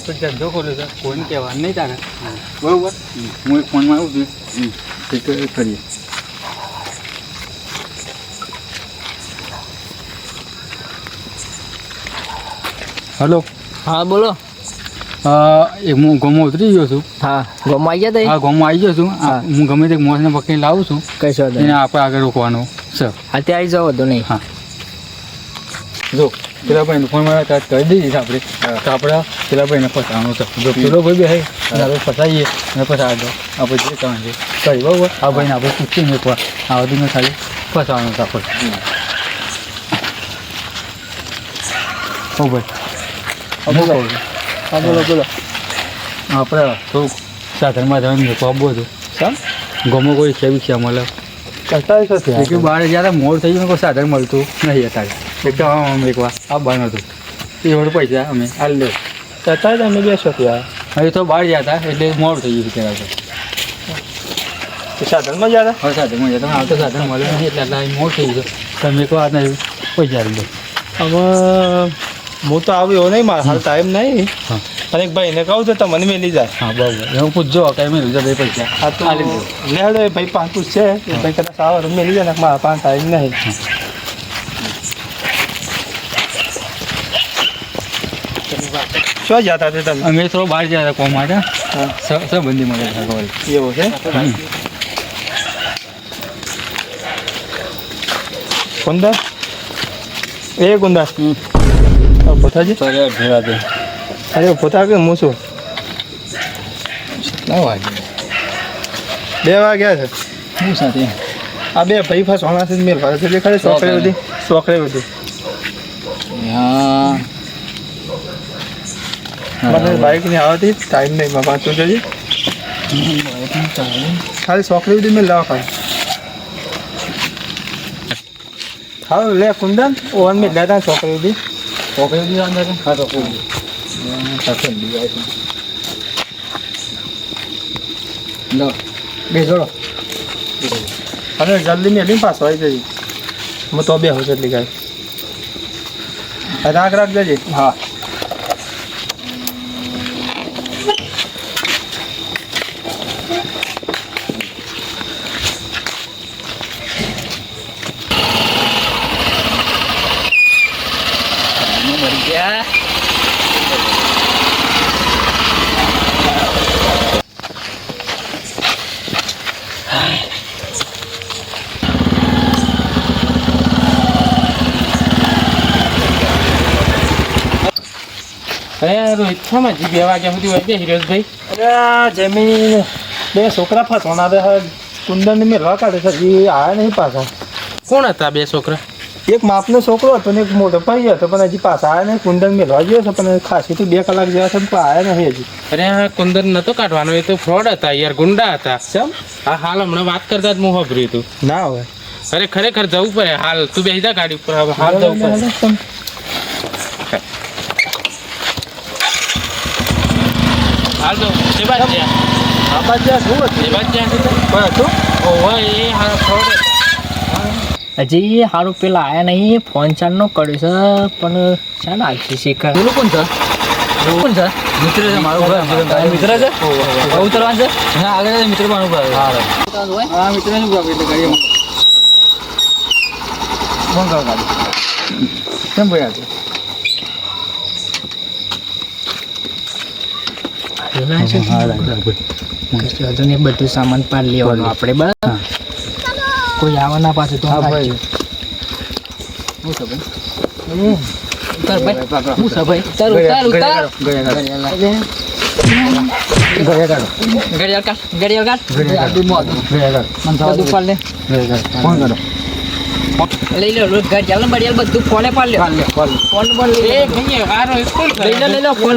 આપણે ધંધો ખોલ્યો છે. કોઈને કહેવાનું નહીં તારે. બરોબર. હું એક ફોનમાં આવું છું. ઠીક કરીએ. હલો. હા બોલો. એ હું ગમો ઉતરી ગયો છું. હા ગમો આવી ગયા હા ગમો આવી ગયો છું. હા. હું ગમે તે મોસને પકડીને લાવું છું. કઈ સર એને આપણે આગળ રોકવાનો છે. અત્યારે આવી જાવ તો નહીં. હા. જો. પેલા ભાઈ ફોન મારા ત્યાં કહી દઈએ આપણે તો આપણે પેલા ભાઈને ફસાવાનો છે. જો પેલો ભાઈ બે આપણે ફસાઈએ અને પછી આગળ આપણે જે કરવાનું છે કરી બરાબર. આ ભાઈને આપણે પૂછીને એકવાર. આ બધું ખાલી ફસાવાનું છે આપણે. હો ભાઈ. હા બોલો. બોલો આપણે થોડુંક સાધનમાં જવાનું મૂકવા બહુ હતું સર ગમો કોઈ છે બી છે મળે બહાર જ્યારે મોડ થઈ ગયું કોઈ સાધન મળતું નહીં અત્યારે. એક તો આમ એક વાર આ બહાર હતું. એ વડે પૈસા અમે હાલ લે. જ અમે બેસો ત્યાં. હવે તો બહાર ગયા હતા એટલે મોડું થઈ ગયું તો. સાધનમાં જ્યાં હવે સાધનમાં જતા આવતો સાધન મળે નહીં એટલે એટલે અહીં મોડું થઈ ગયું તમે એક વાર નહીં પૈસા લઈ લો હવે હું તો આવ્યો નહીં મારા હાલ ટાઈમ નહીં. હા. અને એક ભાઈને કહું તો તમને મેલી જાય. હા બરાબર. હું પૂછજો કઈ મેં લીધા પૈસા. હા તો લેડો ભાઈ પાંચ છે. ભાઈ કદાચ આવે મેલી જાય ને મારા પાંચ ટાઈમ નહીં. શું જતા હતા તમે? અમે થોડો બહાર હતા કોમ માટે. સંબંધી મળે છે એવું છે? કુંદા એ કુંદા. પોતાજી? સરે ભેળા દે. અરે પોતા કે હું છું? ના વાગે. બે વાગ્યા છે. હું સાથે આ બે ભાઈ ફાસ હોણાથી મેલ ફાસ એટલે ખરી સોકરે બધી. સોકરે બધી. હા. મને બાઈકની આવતી ટાઈમ નહીં માં પાંચ જોઈએ. ખાલી સોકરી સુધી મેં લાવ ખાલી હા લે કુંદન ઓવન મેં લેતા સોકરી સુધી. છોકરી સુધી અંદર હા કોઈ લો. બે જોડો. અને જલ્દી મેં લીમ પાસ આવી જજે. હું તો બે હોશ એટલી ગાય રાખ રાખ જજે. હા મરી ગયા અરે રોહિત શામાં જી બે વાગ્યા સુધી હોય છે હિરોજભાઈ અરે આ જમીન બે છોકરા ફસવાના બે કુંદન મેં લવા કાઢે છે હજી આવ્યા નહીં પાછા. કોણ હતા બે છોકરા? એક માપનો છોકરો હતો ને એક મોટો ભાઈ હતો પણ હજી પાછા આવ્યા નહીં કુંદન મેળવા ગયો છે પણ ખાસી બે કલાક જેવા છે પણ આવ્યા નહીં હજી. અરે આ કુંદન નતો કાઢવાનો એ તો ફ્રોડ હતા યાર ગુંડા હતા. કેમ હા હાલ હમણાં વાત કરતા જ હું સાંભળ્યું હતું ના હોય. અરે ખરેખર જવું પડે હાલ તું બેસી જા ગાડી ઉપર હાલ જવું પડે. બાજુ જ્યાં શું બાદ જ્યાં હતું ઓહો એ હારો ફ્રોડ હતા હજી સારું પેલા આયા નહીં ફોન ચાલનો કર્યો છે પણ છે ને આવશે શીખર. પેલું કોણ છે? કોણ છે? મિત્ર છે મારો ભાઈ મિત્ર છે? ઉતરવાનું છે? હા આગળ મિત્ર પણ ઊભા હા હા મિત્ર ને ઊભા એટલે ગાડી ફોન કરો ગાડી કેમ ભાઈ આજે ને બધું સામાન પાર લેવાનું આપણે બરાબર કોઈ આવવાના પાસે તો હા ભાઈ ભાઈ. હું છે ઉતાર ભાઈ. હું છે ઉતાર ઉતાર ઉતાર. ગયા ઘડિયાળ કાઢ ઘડિયાળ કાઢ. ઘડિયાળ આદુ મોત ગયા કાઢો બધું પાડ લે. ફોન કરો? લઈ લો ઘડિયાળ ને બડિયાળ બધું ફોને પાડ લે. ફોન પણ લઈ રોહિત લઈ લો લઈ લો ફોન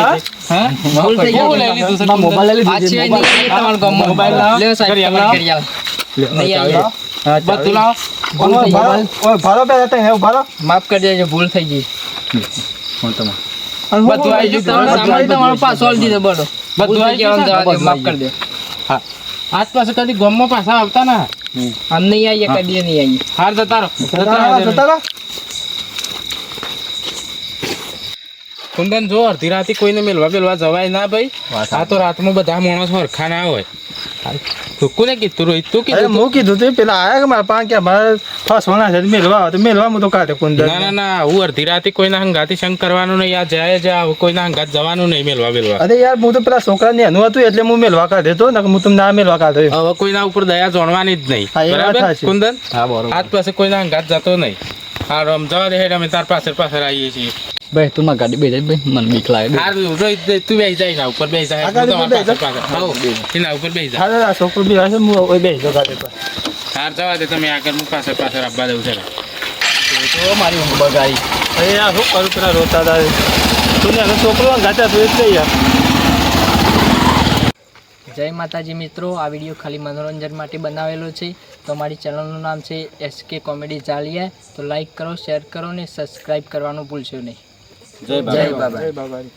હા? હા? લઈ લીધું છે મારા મોબાઈલ લઈ આ લીધો. સિવાય નહીં આવીએ તમારા ગામમાં. મોબાઈલ લાવો. લ્યો સાહેબ, કરી તમારે આવો. કરી આવો. લે, નહીં ચાવી. આવીએ. હા, બધું ચાવી. લાવો ભૂલ ઓય થઈ ભારો, ગઈ. ઓય ભારો પહેલા તઈ હે, ભારો. માફ કરી દેજો ભૂલ થઈ ગઈ. ફોન તમારો. અને હું બધું આવી ગયું. તમારો પાછો આલી દીધો બોલો. બધું આવી ગયું આમ છે? જવા દો, માફ કરી દો. આજ પાસે કદી ગામમાં પાછા આવતા ના? આમ નહીં આવીએ કદી નહીં આવીએ. હાર જતા રહો રહો. કુંદન જો અડધી રાતે કોઈને મેલવા બેલવા જવાય ના ભાઈ. આ તો રાતમાં બધા માણસ હરખા ના હોય. તો કોને કીધું રોહિત તું કીધું? હું કીધું તું પેલા આયા કે મારા પાંચ કે મારે વણા છે મેલવા તો મેલવા હું તો કાઢે કોણ ના ના ના હું અડધી રાતે કોઈના હંગાતી શંક કરવાનું નહીં આ જાય જા કોઈના હંગાત જવાનું નહીં મેલવા મેલવા. અરે યાર હું તો પેલા છોકરા ને એનું હતું એટલે હું મેલવા કાઢે તો ને હું તમને ના મેલવા કાઢ્યો હવે કોઈના ઉપર દયા જોણવાની જ નહીં. બરાબર? કુંદન? હા બરોબર. આજ પાસે કોઈના હંગાત જતો નહીં. હા રમ જવા દે હેડ અમે તાર પાછળ પાછળ આવીએ છીએ. ભાઈ તું મારી ગાડી બેસી ભાઈ મને બીક લાગે હાર તું બેસી જાય એના ઉપર બેસી જાય આ હું તમારા પાછળ પાછળ એના ઉપર બેસી જાય હા છોકરો બી છે હું ઓય બેસી જાઉં ગાડી પર હાર જવા દે તમે આગળ હું પાછળ પાછળ આપવા દઉં છે તો મારી ઊંઘ બગાડી અરે શું કરું પેલા રોતા હતા તું ને છોકરો ગાતા તું એટલે યાર જય માતાજી મિત્રો આ વીડિયો ખાલી મનોરંજન માટે બનાવેલો છે. તો અમારી ચેનલનું નામ છે એસકે કોમેડી ચાલીએ તો લાઈક કરો શેર કરો ને સબસ્ક્રાઈબ કરવાનું ભૂલશો નહીં. જય બાબા. જય બાબા.